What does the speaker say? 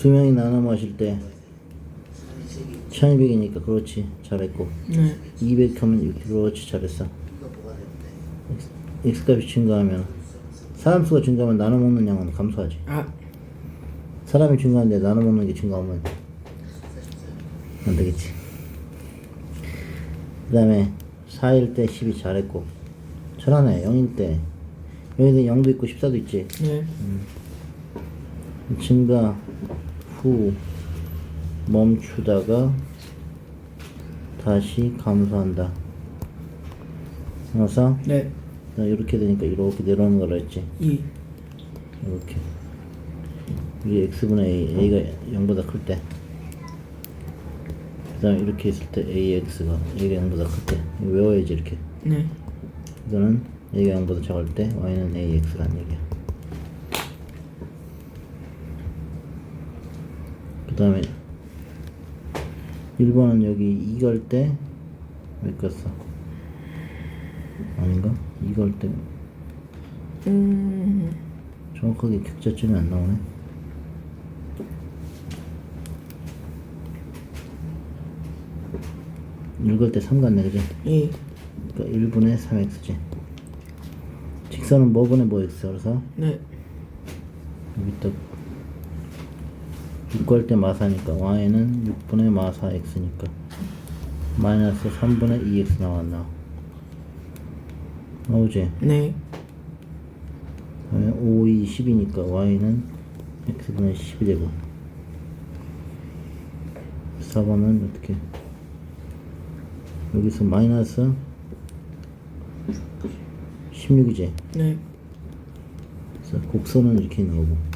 두 명이 나눠 마실 때 1200이니까 그렇지 잘했고 네. 200 하면 그렇지 잘했어. X 값이 증가하면 사람 수가 증가하면 나눠 먹는 양은 감소하지. 아, 사람이 증가하는데 나눠 먹는 게 증가하면 안 되겠지. 그 다음에 4일 때 10이 잘했고 천하네 0일 때. 0일 때 0도 있고 14도 있지. 네. 증가 후 멈추다가 다시 감소한다. 그래서 네. 이렇게 되니까 이렇게 내려오는 거라 했지. 2. 이렇게 이 x분의 a, a가 0보다 클 때. 그 다음 이렇게 있을 때 ax가 a가 0보다 클 때. 이거 외워야지 이렇게. 네. 이거는 a가 0보다 작을 때 y는 ax라는 얘기야. 그 다음에 1번은 여기 2갈때몇 갔어? 아닌가? 2갈때 음. 정확하게 격자점이 안 나오네. 읽을 때 3 같네, 그지? 2. 그러니까 1분의 3x지. 직선은 뭐분의 뭐 x, 그래서 네. 여기 딱 6갈때 마사니까 y는 6분의 마사 x니까 마이너스 3분의 2x 나왔나? 나오지? 네. 그다음에 5, 2, 10이니까 y는 x분의 10이 되고 4번은 어떻게 여기서 마이너스 16이지 네. 그래서 곡선은 이렇게 있는 거고